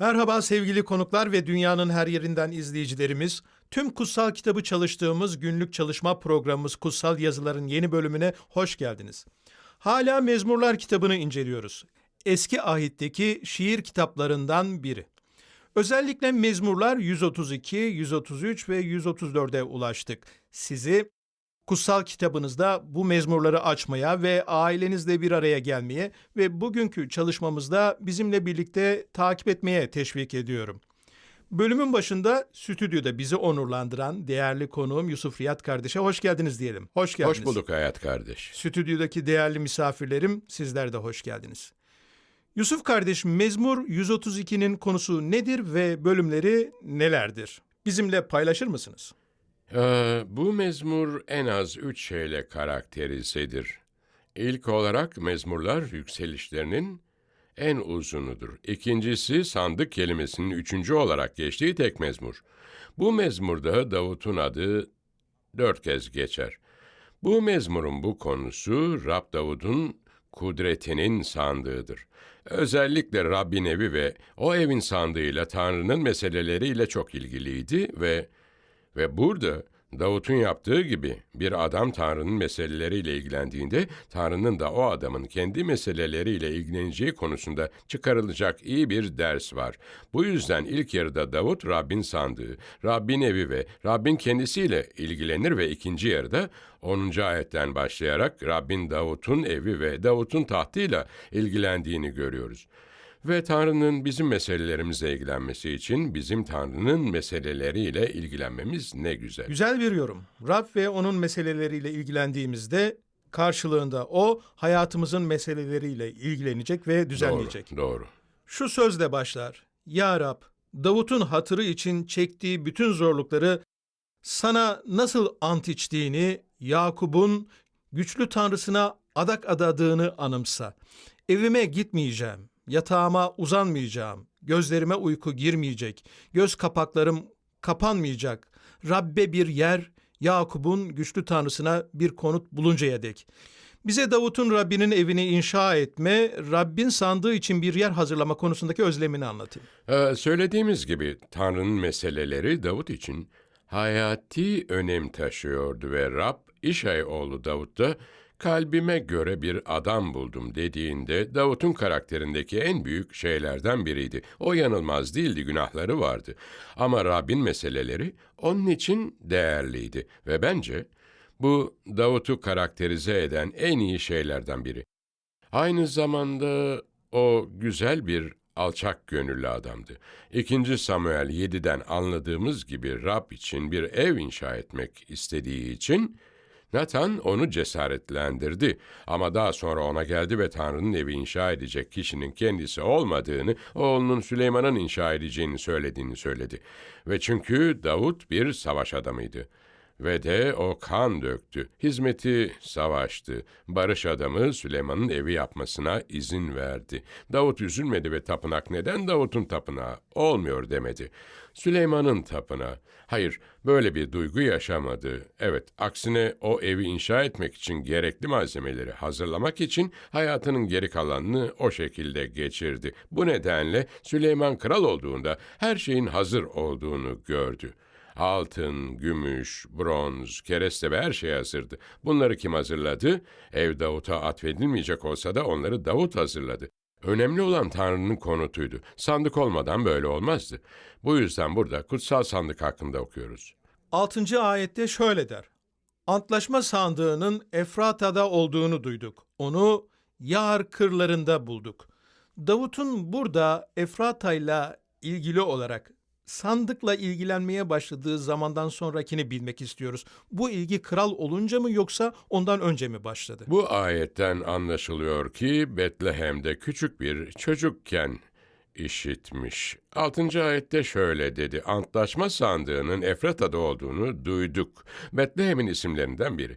Merhaba sevgili konuklar ve dünyanın her yerinden izleyicilerimiz. Tüm kutsal kitabı çalıştığımız günlük çalışma programımız Kutsal Yazıların yeni bölümüne hoş geldiniz. Hala Mezmurlar kitabını inceliyoruz. Eski ahitteki şiir kitaplarından biri. Özellikle Mezmurlar 132, 133 ve 134'e ulaştık. Sizi kutsal kitabınızda bu mezmurları açmaya ve ailenizle bir araya gelmeye ve bugünkü çalışmamızda bizimle birlikte takip etmeye teşvik ediyorum. Bölümün başında stüdyoda bizi onurlandıran değerli konuğum Yusuf Riyad kardeşe hoş geldiniz diyelim. Hoş geldiniz. Hoş bulduk hayat kardeş. Stüdyodaki değerli misafirlerim sizler de hoş geldiniz. Yusuf kardeş Mezmur 132'nin konusu nedir ve bölümleri nelerdir? Bizimle paylaşır mısınız? Ee, mezmur en az üç şeyle karakterizedir. İlk olarak mezmurlar yükselişlerinin en uzunudur. İkincisi sandık kelimesinin üçüncü olarak geçtiği tek mezmur. Bu mezmurda Davut'un adı dört kez geçer. Bu mezmurun bu konusu Rab Davud'un kudretinin sandığıdır. Özellikle Rabbin evi ve o evin sandığıyla Tanrı'nın meseleleriyle çok ilgiliydi ve ve burada Davut'un yaptığı gibi bir adam Tanrı'nın meseleleriyle ilgilendiğinde Tanrı'nın da o adamın kendi meseleleriyle ilgileneceği konusunda çıkarılacak iyi bir ders var. Bu yüzden ilk yarıda Davut Rabbin sandığı, Rabbin evi ve Rabbin kendisiyle ilgilenir ve ikinci yarıda 10. ayetten başlayarak Rabbin Davut'un evi ve Davut'un tahtıyla ilgilendiğini görüyoruz ve Tanrı'nın bizim meselelerimize ilgilenmesi için bizim Tanrı'nın meseleleriyle ilgilenmemiz ne güzel. Güzel bir yorum. Rab ve onun meseleleriyle ilgilendiğimizde karşılığında o hayatımızın meseleleriyle ilgilenecek ve düzenleyecek. Doğru, doğru. Şu sözle başlar. Ya Rab, Davut'un hatırı için çektiği bütün zorlukları sana nasıl ant içtiğini, Yakub'un güçlü tanrısına adak adadığını anımsa. Evime gitmeyeceğim, yatağıma uzanmayacağım, gözlerime uyku girmeyecek, göz kapaklarım kapanmayacak. Rabbe bir yer, Yakub'un güçlü tanrısına bir konut buluncaya dek. Bize Davut'un Rabbinin evini inşa etme, Rabbin sandığı için bir yer hazırlama konusundaki özlemini anlatayım. Ee, söylediğimiz gibi Tanrı'nın meseleleri Davut için hayati önem taşıyordu ve Rab İşay oğlu Davut'ta kalbime göre bir adam buldum dediğinde Davut'un karakterindeki en büyük şeylerden biriydi. O yanılmaz değildi, günahları vardı. Ama Rabbin meseleleri onun için değerliydi ve bence bu Davut'u karakterize eden en iyi şeylerden biri. Aynı zamanda o güzel bir alçak gönüllü adamdı. 2. Samuel 7'den anladığımız gibi Rab için bir ev inşa etmek istediği için Nathan onu cesaretlendirdi ama daha sonra ona geldi ve Tanrı'nın evi inşa edecek kişinin kendisi olmadığını, oğlunun Süleyman'ın inşa edeceğini söylediğini söyledi. Ve çünkü Davut bir savaş adamıydı. Ve de o kan döktü. Hizmeti savaştı. Barış adamı Süleyman'ın evi yapmasına izin verdi. Davut üzülmedi ve tapınak neden Davut'un tapınağı olmuyor demedi. Süleyman'ın tapınağı. Hayır, böyle bir duygu yaşamadı. Evet, aksine o evi inşa etmek için gerekli malzemeleri hazırlamak için hayatının geri kalanını o şekilde geçirdi. Bu nedenle Süleyman kral olduğunda her şeyin hazır olduğunu gördü. Altın, gümüş, bronz, kereste ve her şey hazırdı. Bunları kim hazırladı? Ev Davut'a atfedilmeyecek olsa da onları Davut hazırladı. Önemli olan Tanrı'nın konutuydu. Sandık olmadan böyle olmazdı. Bu yüzden burada kutsal sandık hakkında okuyoruz. 6. ayette şöyle der. Antlaşma sandığının Efrata'da olduğunu duyduk. Onu Yar kırlarında bulduk. Davut'un burada Efrata'yla ilgili olarak sandıkla ilgilenmeye başladığı zamandan sonrakini bilmek istiyoruz. Bu ilgi kral olunca mı yoksa ondan önce mi başladı? Bu ayetten anlaşılıyor ki Betlehem'de küçük bir çocukken işitmiş. Altıncı ayette şöyle dedi. Antlaşma sandığının Efrata'da olduğunu duyduk. Betlehem'in isimlerinden biri.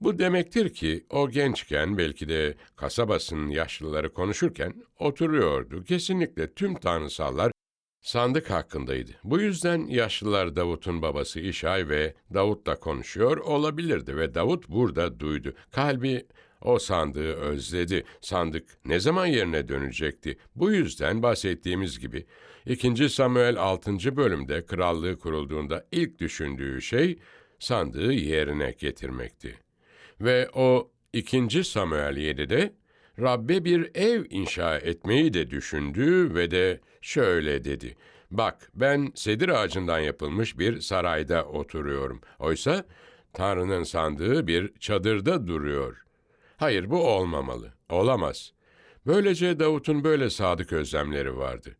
Bu demektir ki o gençken belki de kasabasının yaşlıları konuşurken oturuyordu. Kesinlikle tüm tanrısallar sandık hakkındaydı. Bu yüzden yaşlılar Davut'un babası İşay ve Davut'la konuşuyor olabilirdi ve Davut burada duydu. Kalbi o sandığı özledi. Sandık ne zaman yerine dönecekti? Bu yüzden bahsettiğimiz gibi 2. Samuel 6. bölümde krallığı kurulduğunda ilk düşündüğü şey sandığı yerine getirmekti. Ve o 2. Samuel 7'de Rabbe bir ev inşa etmeyi de düşündü ve de şöyle dedi. Bak ben sedir ağacından yapılmış bir sarayda oturuyorum. Oysa Tanrı'nın sandığı bir çadırda duruyor. Hayır bu olmamalı. Olamaz. Böylece Davut'un böyle sadık özlemleri vardı.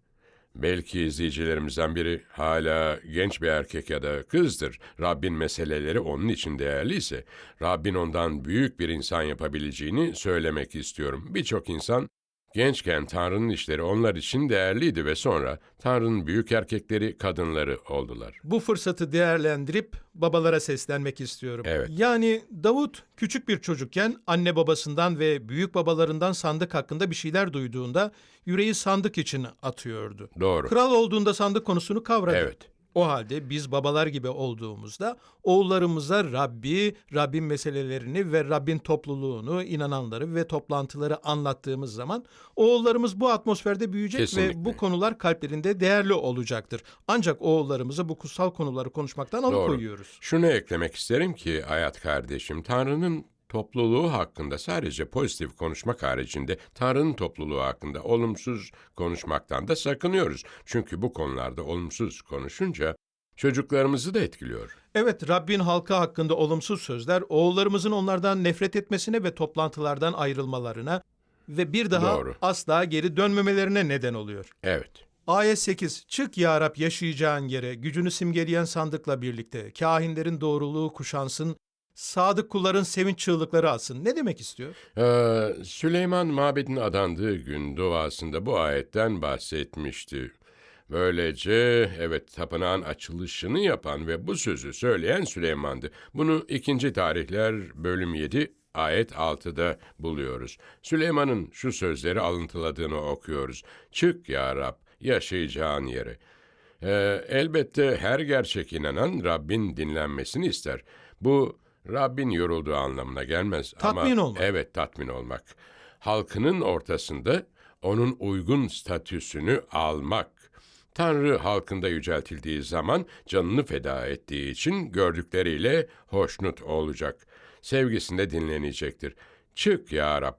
Belki izleyicilerimizden biri hala genç bir erkek ya da kızdır. Rabbin meseleleri onun için değerliyse, Rabbin ondan büyük bir insan yapabileceğini söylemek istiyorum. Birçok insan gençken Tanrı'nın işleri onlar için değerliydi ve sonra Tanrı'nın büyük erkekleri kadınları oldular. Bu fırsatı değerlendirip babalara seslenmek istiyorum. Evet. Yani Davut küçük bir çocukken anne babasından ve büyük babalarından sandık hakkında bir şeyler duyduğunda yüreği sandık için atıyordu. Doğru. Kral olduğunda sandık konusunu kavradı. Evet. O halde biz babalar gibi olduğumuzda oğullarımıza Rabbi, Rabbin meselelerini ve Rabbin topluluğunu, inananları ve toplantıları anlattığımız zaman oğullarımız bu atmosferde büyüyecek Kesinlikle. ve bu konular kalplerinde değerli olacaktır. Ancak oğullarımızı bu kutsal konuları konuşmaktan alıkoyuyoruz. Şunu eklemek isterim ki hayat kardeşim, Tanrı'nın topluluğu hakkında sadece pozitif konuşmak haricinde Tanrı'nın topluluğu hakkında olumsuz konuşmaktan da sakınıyoruz. Çünkü bu konularda olumsuz konuşunca çocuklarımızı da etkiliyor. Evet, Rabbin halkı hakkında olumsuz sözler oğullarımızın onlardan nefret etmesine ve toplantılardan ayrılmalarına ve bir daha Doğru. asla geri dönmemelerine neden oluyor. Evet. Ayet 8. Çık ya Rab yaşayacağın yere, gücünü simgeleyen sandıkla birlikte. Kahinlerin doğruluğu kuşansın, sadık kulların sevinç çığlıkları alsın. Ne demek istiyor? Ee, Süleyman mabedin adandığı gün duasında bu ayetten bahsetmişti. Böylece evet tapınağın açılışını yapan ve bu sözü söyleyen Süleyman'dı. Bunu 2. Tarihler bölüm 7 ayet 6'da buluyoruz. Süleyman'ın şu sözleri alıntıladığını okuyoruz. Çık ya Rab yaşayacağın yere. Ee, elbette her gerçek inanan Rabbin dinlenmesini ister. Bu Rabbin yorulduğu anlamına gelmez. Tatmin ama, olmak. Evet tatmin olmak. Halkının ortasında onun uygun statüsünü almak. Tanrı halkında yüceltildiği zaman canını feda ettiği için gördükleriyle hoşnut olacak. Sevgisinde dinlenecektir. Çık ya Rab,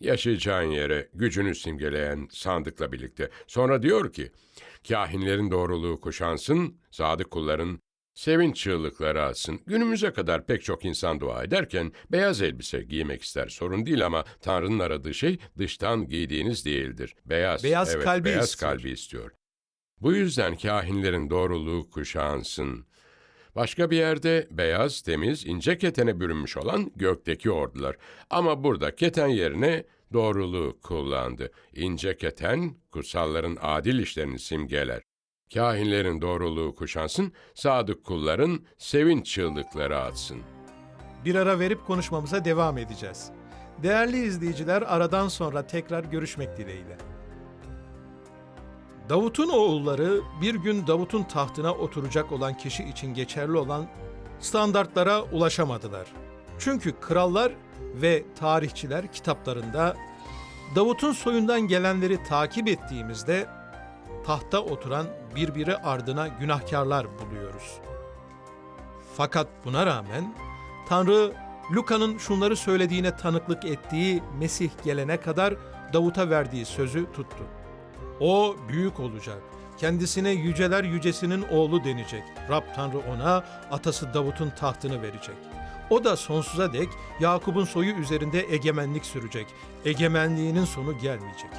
yaşayacağın yere gücünü simgeleyen sandıkla birlikte. Sonra diyor ki, kahinlerin doğruluğu kuşansın, sadık kulların sevinç çığlıkları alsın. Günümüze kadar pek çok insan dua ederken beyaz elbise giymek ister. Sorun değil ama Tanrı'nın aradığı şey dıştan giydiğiniz değildir. Beyaz, Beyaz evet, kalbi beyaz istiyor. kalbi istiyor. Bu yüzden kahinlerin doğruluğu kuşansın. Başka bir yerde beyaz, temiz, ince ketene bürünmüş olan gökteki ordular. Ama burada keten yerine doğruluğu kullandı. İnce keten, kutsalların adil işlerini simgeler. Kahinlerin doğruluğu kuşansın, sadık kulların sevinç çığlıkları atsın. Bir ara verip konuşmamıza devam edeceğiz. Değerli izleyiciler aradan sonra tekrar görüşmek dileğiyle. Davut'un oğulları bir gün Davut'un tahtına oturacak olan kişi için geçerli olan standartlara ulaşamadılar. Çünkü krallar ve tarihçiler kitaplarında Davut'un soyundan gelenleri takip ettiğimizde tahta oturan birbiri ardına günahkarlar buluyoruz. Fakat buna rağmen Tanrı Luka'nın şunları söylediğine tanıklık ettiği Mesih gelene kadar Davut'a verdiği sözü tuttu. O büyük olacak, Kendisine yüceler yücesinin oğlu denecek. Rab Tanrı ona atası Davut'un tahtını verecek. O da sonsuza dek Yakup'un soyu üzerinde egemenlik sürecek. Egemenliğinin sonu gelmeyecek.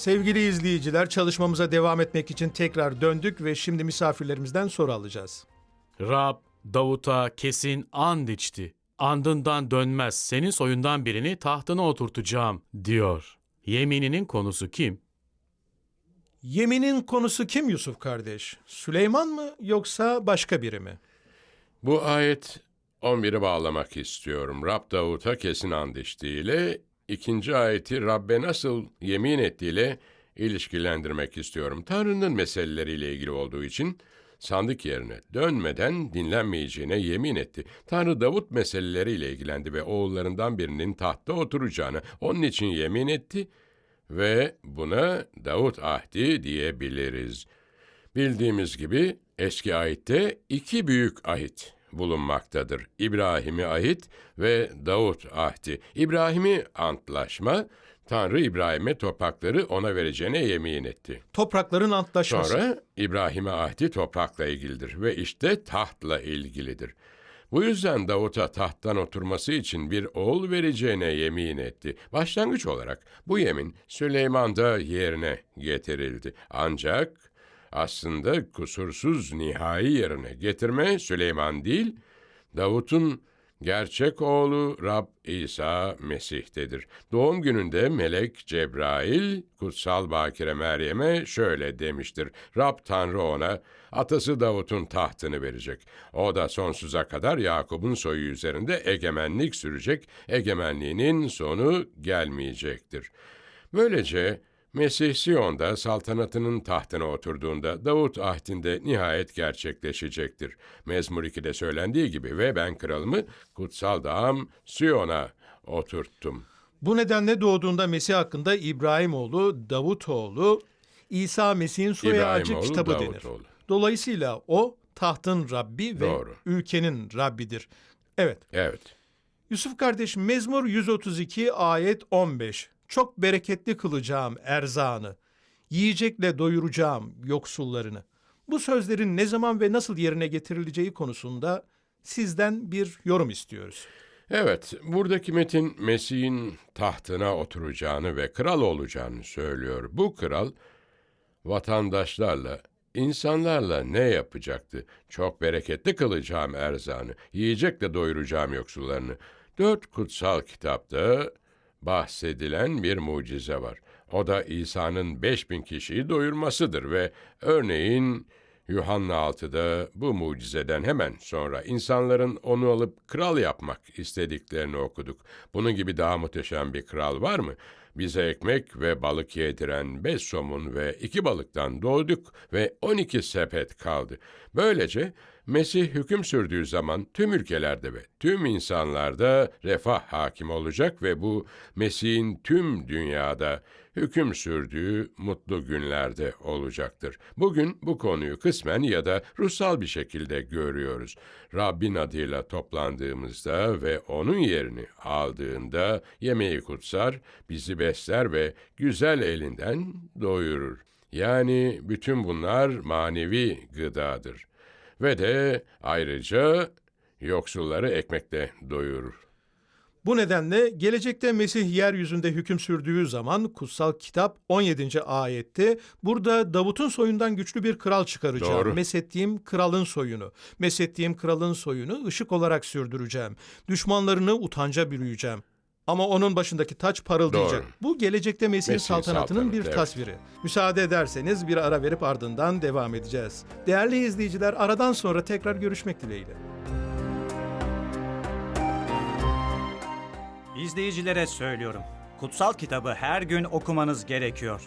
Sevgili izleyiciler, çalışmamıza devam etmek için tekrar döndük ve şimdi misafirlerimizden soru alacağız. Rab Davut'a kesin and içti. Andından dönmez senin soyundan birini tahtına oturtacağım diyor. Yemininin konusu kim? Yeminin konusu kim Yusuf kardeş? Süleyman mı yoksa başka biri mi? Bu ayet 11'i bağlamak istiyorum. Rab Davut'a kesin and içtiğiyle ikinci ayeti Rabbe nasıl yemin ettiğiyle ilişkilendirmek istiyorum. Tanrı'nın meseleleriyle ilgili olduğu için sandık yerine dönmeden dinlenmeyeceğine yemin etti. Tanrı Davut meseleleriyle ilgilendi ve oğullarından birinin tahtta oturacağını onun için yemin etti ve buna Davut ahdi diyebiliriz. Bildiğimiz gibi eski ahitte iki büyük ahit bulunmaktadır. İbrahim'i ahit ve Davut ahdi. İbrahim'i antlaşma, Tanrı İbrahim'e toprakları ona vereceğine yemin etti. Toprakların antlaşması. Sonra İbrahim'e ahdi toprakla ilgilidir ve işte tahtla ilgilidir. Bu yüzden Davut'a tahttan oturması için bir oğul vereceğine yemin etti. Başlangıç olarak bu yemin Süleyman'da yerine getirildi. Ancak aslında kusursuz nihai yerine getirme Süleyman değil, Davut'un gerçek oğlu Rab İsa Mesih'tedir. Doğum gününde melek Cebrail kutsal bakire Meryem'e şöyle demiştir. Rab Tanrı ona atası Davut'un tahtını verecek. O da sonsuza kadar Yakup'un soyu üzerinde egemenlik sürecek. Egemenliğinin sonu gelmeyecektir. Böylece Mesih Siyon'da saltanatının tahtına oturduğunda Davut ahdinde nihayet gerçekleşecektir. Mezmur 2'de söylendiği gibi ve ben kralımı kutsal dağım Siyon'a oturttum. Bu nedenle doğduğunda Mesih hakkında İbrahimoğlu, Davutoğlu, İsa Mesih'in soy ağacı kitabı denir. Davutoğlu. Dolayısıyla o tahtın Rabbi ve Doğru. ülkenin Rabbidir. Evet. Evet, Yusuf kardeş Mezmur 132 ayet 15. Çok bereketli kılacağım erzağını. Yiyecekle doyuracağım yoksullarını. Bu sözlerin ne zaman ve nasıl yerine getirileceği konusunda sizden bir yorum istiyoruz. Evet, buradaki metin Mesih'in tahtına oturacağını ve kral olacağını söylüyor. Bu kral vatandaşlarla, insanlarla ne yapacaktı? Çok bereketli kılacağım erzağını, yiyecekle doyuracağım yoksullarını. Dört kutsal kitapta bahsedilen bir mucize var. O da İsa'nın beş bin kişiyi doyurmasıdır ve örneğin Yuhanna 6'da bu mucizeden hemen sonra insanların onu alıp kral yapmak istediklerini okuduk. Bunun gibi daha muhteşem bir kral var mı? Bize ekmek ve balık yediren beş somun ve iki balıktan doğduk ve on iki sepet kaldı. Böylece Mesih hüküm sürdüğü zaman tüm ülkelerde ve tüm insanlarda refah hakim olacak ve bu Mesih'in tüm dünyada hüküm sürdüğü mutlu günlerde olacaktır. Bugün bu konuyu kısmen ya da ruhsal bir şekilde görüyoruz. Rabbin adıyla toplandığımızda ve onun yerini aldığında yemeği kutsar, bizi besler ve güzel elinden doyurur. Yani bütün bunlar manevi gıdadır. Ve de ayrıca yoksulları ekmekle doyurur. Bu nedenle gelecekte Mesih yeryüzünde hüküm sürdüğü zaman kutsal kitap 17. ayette burada Davut'un soyundan güçlü bir kral çıkaracağım. Doğru. Mesettiğim kralın soyunu. Mesettiğim kralın soyunu ışık olarak sürdüreceğim. Düşmanlarını utanca bürüyeceğim. Ama onun başındaki taç parıldayacak. Doğru. Bu gelecekte Mesih'in Mesih'in saltanatının saltanatı, bir evet. tasviri. Müsaade ederseniz bir ara verip ardından devam edeceğiz. Değerli izleyiciler aradan sonra tekrar görüşmek dileğiyle. İzleyicilere söylüyorum. Kutsal kitabı her gün okumanız gerekiyor.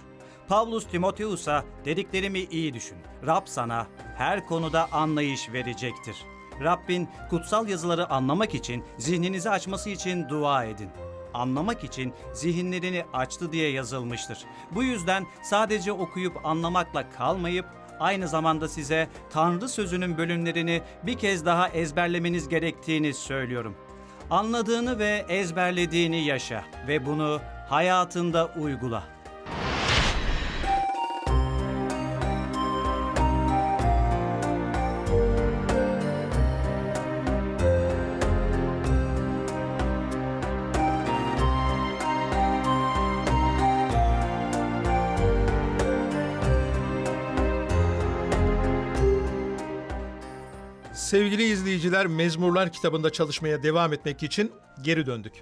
Pavlus Timoteus'a dediklerimi iyi düşün. Rab sana her konuda anlayış verecektir. Rabbin kutsal yazıları anlamak için, zihninizi açması için dua edin. Anlamak için zihinlerini açtı diye yazılmıştır. Bu yüzden sadece okuyup anlamakla kalmayıp aynı zamanda size Tanrı sözünün bölümlerini bir kez daha ezberlemeniz gerektiğini söylüyorum. Anladığını ve ezberlediğini yaşa ve bunu hayatında uygula. İzleyiciler, Mezmurlar kitabında çalışmaya devam etmek için geri döndük.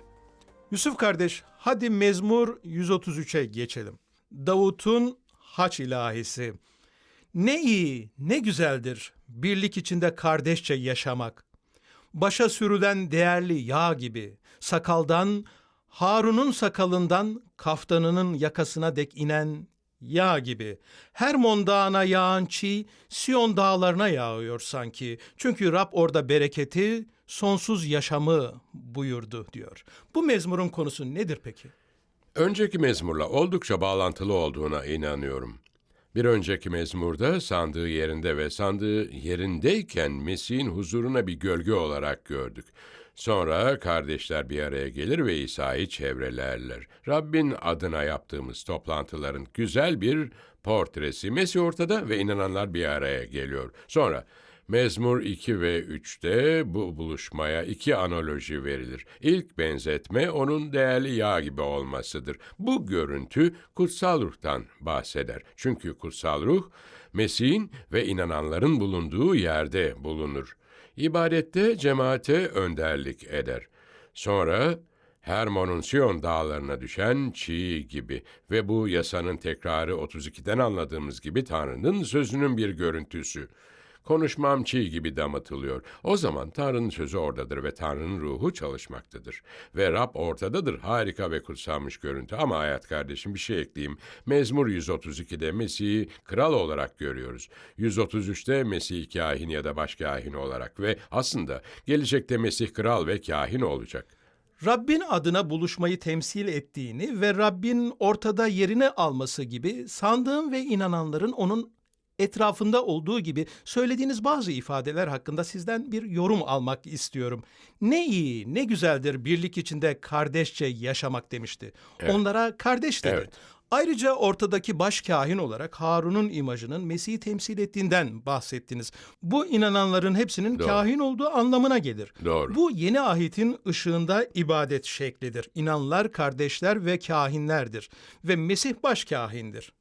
Yusuf kardeş, hadi Mezmur 133'e geçelim. Davut'un haç ilahisi. Ne iyi, ne güzeldir birlik içinde kardeşçe yaşamak. Başa sürülen değerli yağ gibi, sakaldan, Harun'un sakalından kaftanının yakasına dek inen yağ gibi. Hermon dağına yağan çiğ, Siyon dağlarına yağıyor sanki. Çünkü Rab orada bereketi, sonsuz yaşamı buyurdu diyor. Bu mezmurun konusu nedir peki? Önceki mezmurla oldukça bağlantılı olduğuna inanıyorum. Bir önceki mezmurda sandığı yerinde ve sandığı yerindeyken Mesih'in huzuruna bir gölge olarak gördük. Sonra kardeşler bir araya gelir ve İsa'yı çevrelerler. Rabbin adına yaptığımız toplantıların güzel bir portresi. Mesih ortada ve inananlar bir araya geliyor. Sonra Mezmur 2 ve 3'te bu buluşmaya iki analoji verilir. İlk benzetme onun değerli yağ gibi olmasıdır. Bu görüntü kutsal ruhtan bahseder. Çünkü kutsal ruh Mesih'in ve inananların bulunduğu yerde bulunur. İbadette cemaate önderlik eder. Sonra Hermon'un Siyon dağlarına düşen çiğ gibi ve bu yasanın tekrarı 32'den anladığımız gibi Tanrı'nın sözünün bir görüntüsü. Konuşmam çiğ gibi damıtılıyor. O zaman Tanrı'nın sözü oradadır ve Tanrı'nın ruhu çalışmaktadır. Ve Rab ortadadır. Harika ve kutsanmış görüntü. Ama hayat kardeşim bir şey ekleyeyim. Mezmur 132'de Mesih'i kral olarak görüyoruz. 133'te Mesih kahin ya da baş kahin olarak ve aslında gelecekte Mesih kral ve kahin olacak. Rabbin adına buluşmayı temsil ettiğini ve Rabbin ortada yerini alması gibi sandığın ve inananların onun etrafında olduğu gibi söylediğiniz bazı ifadeler hakkında sizden bir yorum almak istiyorum. Ne iyi, ne güzeldir birlik içinde kardeşçe yaşamak demişti. Onlara kardeş dedi. Evet. Ayrıca ortadaki baş kahin olarak Harun'un imajının Mesih'i temsil ettiğinden bahsettiniz. Bu inananların hepsinin Doğru. kahin olduğu anlamına gelir. Doğru. Bu yeni ahitin ışığında ibadet şeklidir. İnanlar kardeşler ve kahinlerdir ve Mesih baş kahindir.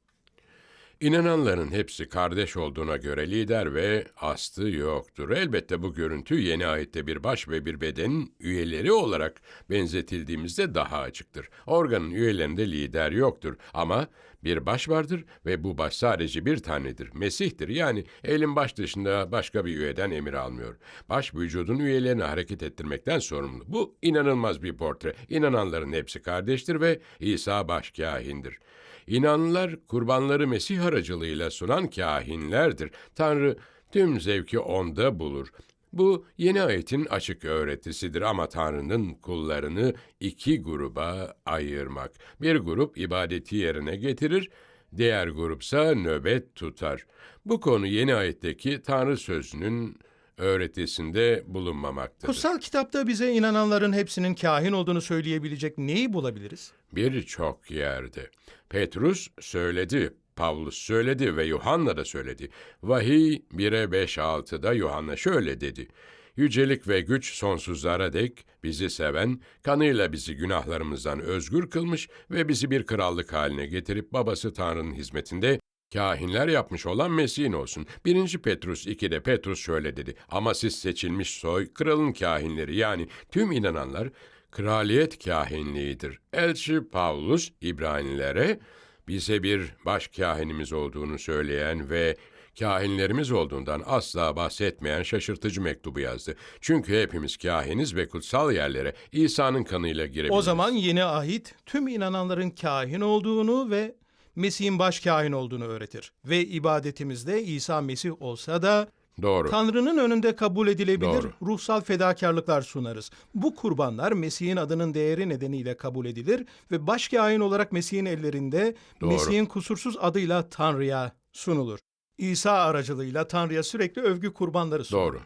İnananların hepsi kardeş olduğuna göre lider ve astı yoktur. Elbette bu görüntü yeni ayette bir baş ve bir bedenin üyeleri olarak benzetildiğimizde daha açıktır. Organın üyelerinde lider yoktur ama bir baş vardır ve bu baş sadece bir tanedir. Mesih'tir yani elin baş dışında başka bir üyeden emir almıyor. Baş vücudun üyelerini hareket ettirmekten sorumlu. Bu inanılmaz bir portre. İnananların hepsi kardeştir ve İsa baş kahindir. İnanlılar kurbanları Mesih aracılığıyla sunan kahinlerdir. Tanrı tüm zevki onda bulur. Bu yeni ayetin açık öğretisidir ama Tanrı'nın kullarını iki gruba ayırmak. Bir grup ibadeti yerine getirir, diğer grupsa nöbet tutar. Bu konu yeni ayetteki Tanrı sözünün öğretisinde bulunmamaktadır. Kutsal kitapta bize inananların hepsinin kahin olduğunu söyleyebilecek neyi bulabiliriz? Birçok yerde. Petrus söyledi, Pavlus söyledi ve Yuhanna da söyledi. Vahiy 1'e 5-6'da Yuhanna şöyle dedi. Yücelik ve güç sonsuzlara dek bizi seven, kanıyla bizi günahlarımızdan özgür kılmış ve bizi bir krallık haline getirip babası Tanrı'nın hizmetinde kahinler yapmış olan Mesih'in olsun. 1. Petrus 2'de Petrus şöyle dedi. Ama siz seçilmiş soy, kralın kahinleri yani tüm inananlar kraliyet kahinliğidir. Elçi Pavlus İbranilere bize bir baş kahinimiz olduğunu söyleyen ve kahinlerimiz olduğundan asla bahsetmeyen şaşırtıcı mektubu yazdı. Çünkü hepimiz kahiniz ve kutsal yerlere İsa'nın kanıyla girebiliriz. O zaman yeni ahit tüm inananların kahin olduğunu ve Mesih'in baş kahin olduğunu öğretir. Ve ibadetimizde İsa Mesih olsa da Doğru. Tanrı'nın önünde kabul edilebilir Doğru. ruhsal fedakarlıklar sunarız. Bu kurbanlar Mesih'in adının değeri nedeniyle kabul edilir ve başkâhin olarak Mesih'in ellerinde Doğru. Mesih'in kusursuz adıyla Tanrı'ya sunulur. İsa aracılığıyla Tanrı'ya sürekli övgü kurbanları sunulur. Doğru.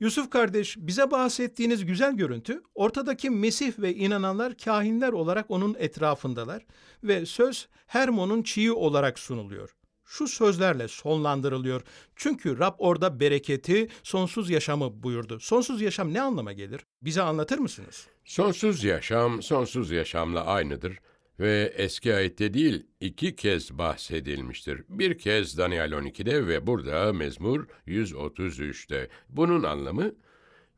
Yusuf kardeş, bize bahsettiğiniz güzel görüntü, ortadaki Mesih ve inananlar kahinler olarak onun etrafındalar ve söz Hermon'un çiği olarak sunuluyor. Şu sözlerle sonlandırılıyor. Çünkü Rab orada bereketi, sonsuz yaşamı buyurdu. Sonsuz yaşam ne anlama gelir? Bize anlatır mısınız? Sonsuz yaşam, sonsuz yaşamla aynıdır ve eski ayette değil iki kez bahsedilmiştir. Bir kez Daniel 12'de ve burada Mezmur 133'te. Bunun anlamı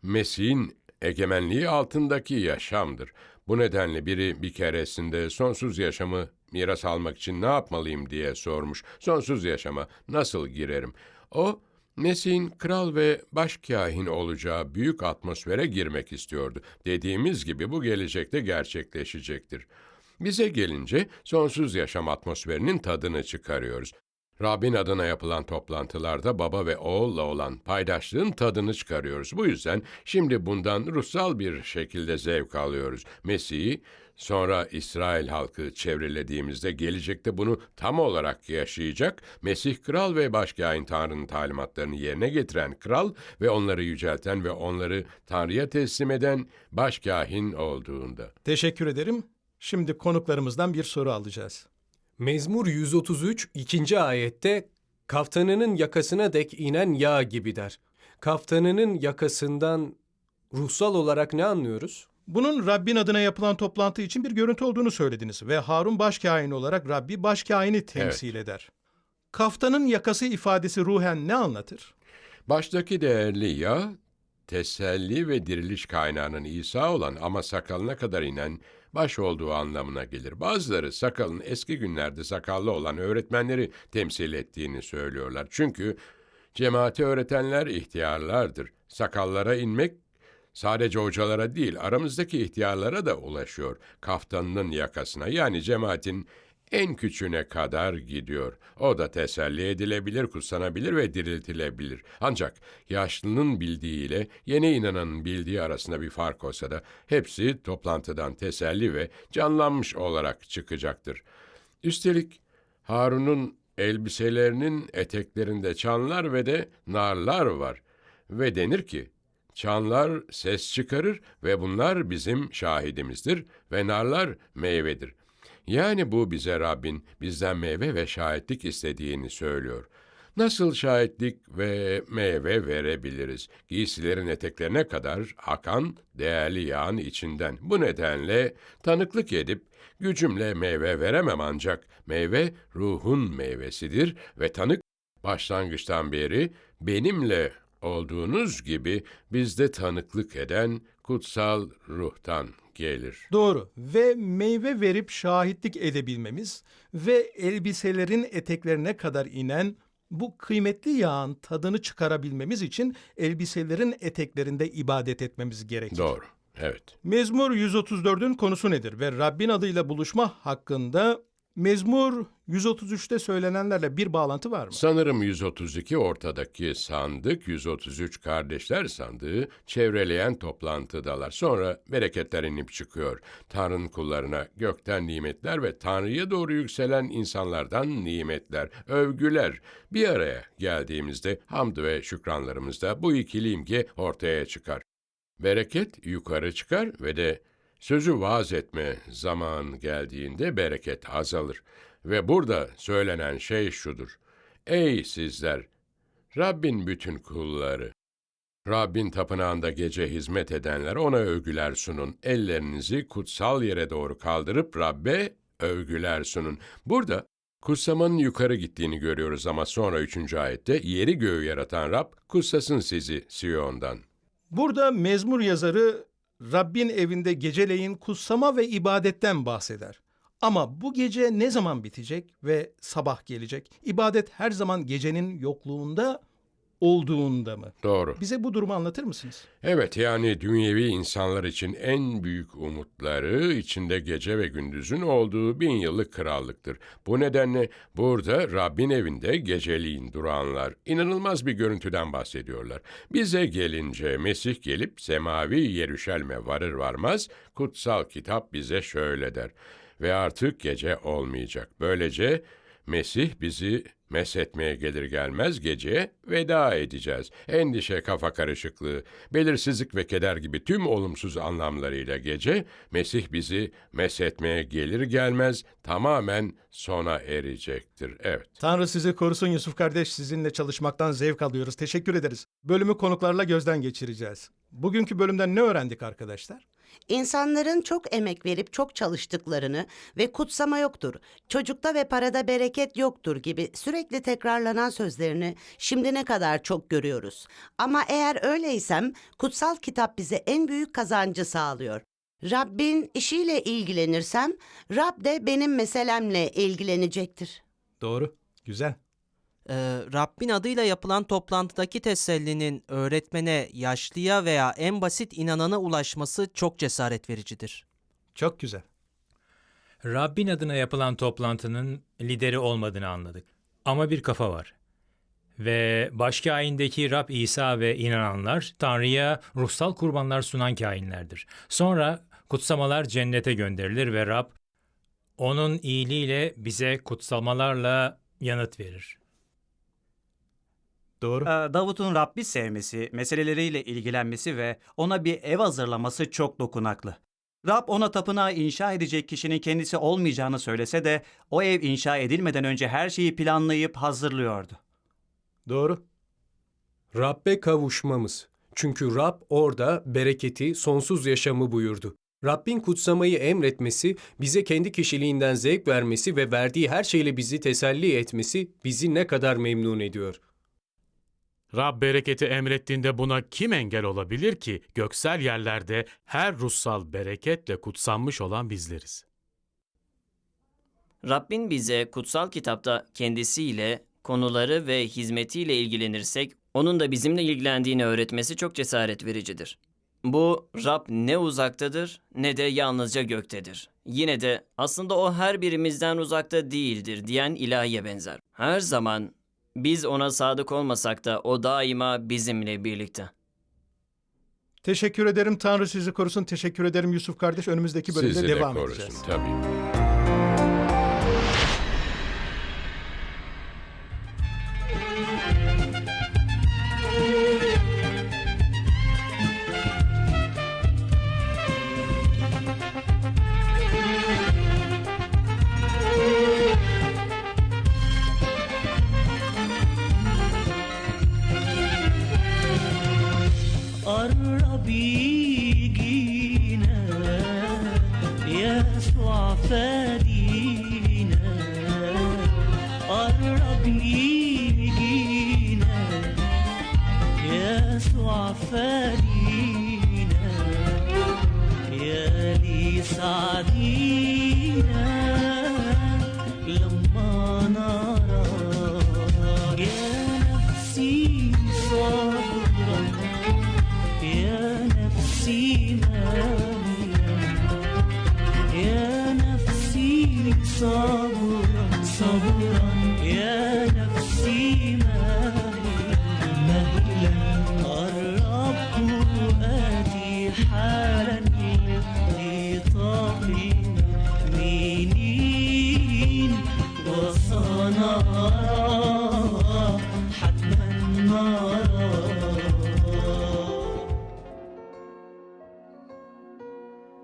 Mesih'in egemenliği altındaki yaşamdır. Bu nedenle biri bir keresinde sonsuz yaşamı miras almak için ne yapmalıyım diye sormuş. Sonsuz yaşama nasıl girerim? O Mesih'in kral ve başkâhin olacağı büyük atmosfere girmek istiyordu. Dediğimiz gibi bu gelecekte gerçekleşecektir. Bize gelince sonsuz yaşam atmosferinin tadını çıkarıyoruz. Rabbin adına yapılan toplantılarda baba ve oğulla olan paydaşlığın tadını çıkarıyoruz. Bu yüzden şimdi bundan ruhsal bir şekilde zevk alıyoruz. Mesih'i sonra İsrail halkı çevrelediğimizde gelecekte bunu tam olarak yaşayacak, Mesih kral ve başkâhin Tanrı'nın talimatlarını yerine getiren kral ve onları yücelten ve onları Tanrı'ya teslim eden başkâhin olduğunda. Teşekkür ederim. Şimdi konuklarımızdan bir soru alacağız. Mezmur 133 ikinci ayette kaftanının yakasına dek inen yağ gibi der. Kaftanının yakasından ruhsal olarak ne anlıyoruz? Bunun Rabbin adına yapılan toplantı için bir görüntü olduğunu söylediniz ve Harun başkâhin olarak Rabbi başkâhini temsil eder. Kaftanın yakası ifadesi ruhen ne anlatır? Baştaki değerli yağ, teselli ve diriliş kaynağının İsa olan ama sakalına kadar inen baş olduğu anlamına gelir. Bazıları sakalın eski günlerde sakallı olan öğretmenleri temsil ettiğini söylüyorlar. Çünkü cemaati öğretenler ihtiyarlardır. Sakallara inmek sadece hocalara değil aramızdaki ihtiyarlara da ulaşıyor. Kaftanının yakasına yani cemaatin en küçüğüne kadar gidiyor. O da teselli edilebilir, kutsanabilir ve diriltilebilir. Ancak yaşlının bildiğiyle yeni inananın bildiği arasında bir fark olsa da hepsi toplantıdan teselli ve canlanmış olarak çıkacaktır. Üstelik Harun'un elbiselerinin eteklerinde çanlar ve de narlar var ve denir ki Çanlar ses çıkarır ve bunlar bizim şahidimizdir ve narlar meyvedir. Yani bu bize Rabbin bizden meyve ve şahitlik istediğini söylüyor. Nasıl şahitlik ve meyve verebiliriz? Giysilerin eteklerine kadar akan değerli yağın içinden. Bu nedenle tanıklık edip gücümle meyve veremem ancak meyve ruhun meyvesidir ve tanık başlangıçtan beri benimle olduğunuz gibi bizde tanıklık eden kutsal ruhtan gelir. Doğru ve meyve verip şahitlik edebilmemiz ve elbiselerin eteklerine kadar inen bu kıymetli yağın tadını çıkarabilmemiz için elbiselerin eteklerinde ibadet etmemiz gerekir. Doğru. Evet. Mezmur 134'ün konusu nedir ve Rabbin adıyla buluşma hakkında Mezmur 133'te söylenenlerle bir bağlantı var mı? Sanırım 132 ortadaki sandık, 133 kardeşler sandığı çevreleyen toplantıdalar. Sonra bereketler inip çıkıyor. Tanrı'nın kullarına gökten nimetler ve Tanrı'ya doğru yükselen insanlardan nimetler, övgüler. Bir araya geldiğimizde hamd ve şükranlarımızda bu ikili imge ortaya çıkar. Bereket yukarı çıkar ve de sözü vaaz etme zaman geldiğinde bereket azalır. Ve burada söylenen şey şudur. Ey sizler! Rabbin bütün kulları! Rabbin tapınağında gece hizmet edenler ona övgüler sunun. Ellerinizi kutsal yere doğru kaldırıp Rabbe övgüler sunun. Burada kutsamanın yukarı gittiğini görüyoruz ama sonra üçüncü ayette yeri göğü yaratan Rab kutsasın sizi Siyon'dan. Burada mezmur yazarı Rabbin evinde geceleyin kutsama ve ibadetten bahseder. Ama bu gece ne zaman bitecek ve sabah gelecek? İbadet her zaman gecenin yokluğunda olduğunda mı? Doğru. Bize bu durumu anlatır mısınız? Evet yani dünyevi insanlar için en büyük umutları içinde gece ve gündüzün olduğu bin yıllık krallıktır. Bu nedenle burada Rabbin evinde geceliğin duranlar inanılmaz bir görüntüden bahsediyorlar. Bize gelince Mesih gelip semavi Yeruşalim'e varır varmaz kutsal kitap bize şöyle der. Ve artık gece olmayacak. Böylece Mesih bizi meshetmeye gelir gelmez geceye veda edeceğiz. Endişe, kafa karışıklığı, belirsizlik ve keder gibi tüm olumsuz anlamlarıyla gece, Mesih bizi meshetmeye gelir gelmez tamamen sona erecektir. Evet. Tanrı sizi korusun Yusuf kardeş. Sizinle çalışmaktan zevk alıyoruz. Teşekkür ederiz. Bölümü konuklarla gözden geçireceğiz. Bugünkü bölümden ne öğrendik arkadaşlar? İnsanların çok emek verip çok çalıştıklarını ve kutsama yoktur, çocukta ve parada bereket yoktur gibi sürekli tekrarlanan sözlerini şimdi ne kadar çok görüyoruz. Ama eğer öyleysem kutsal kitap bize en büyük kazancı sağlıyor. Rabbin işiyle ilgilenirsem Rab de benim meselemle ilgilenecektir. Doğru. Güzel. Ee, Rabbin adıyla yapılan toplantıdaki tesellinin öğretmene, yaşlıya veya en basit inanana ulaşması çok cesaret vericidir. Çok güzel. Rabbin adına yapılan toplantının lideri olmadığını anladık. Ama bir kafa var. Ve baş kaindeki Rab İsa ve inananlar Tanrı'ya ruhsal kurbanlar sunan kainlerdir. Sonra kutsamalar cennete gönderilir ve Rab onun iyiliğiyle bize kutsamalarla yanıt verir. Doğru. Ee, Davut'un Rabbi sevmesi, meseleleriyle ilgilenmesi ve ona bir ev hazırlaması çok dokunaklı. Rab ona tapınağı inşa edecek kişinin kendisi olmayacağını söylese de o ev inşa edilmeden önce her şeyi planlayıp hazırlıyordu. Doğru. Rabbe kavuşmamız. Çünkü Rab orada bereketi, sonsuz yaşamı buyurdu. Rabbin kutsamayı emretmesi, bize kendi kişiliğinden zevk vermesi ve verdiği her şeyle bizi teselli etmesi bizi ne kadar memnun ediyor. Rab bereketi emrettiğinde buna kim engel olabilir ki? Göksel yerlerde her ruhsal bereketle kutsanmış olan bizleriz. Rabbin bize kutsal kitapta kendisiyle, konuları ve hizmetiyle ilgilenirsek, onun da bizimle ilgilendiğini öğretmesi çok cesaret vericidir. Bu, Rab ne uzaktadır ne de yalnızca göktedir. Yine de aslında o her birimizden uzakta değildir diyen ilahiye benzer. Her zaman biz ona sadık olmasak da o daima bizimle birlikte. Teşekkür ederim. Tanrı sizi korusun. Teşekkür ederim Yusuf kardeş. Önümüzdeki bölümde Sizi de devam korusun edeceğiz. tabii. من ايدي جينا يسوع فادينا يا لي سعادة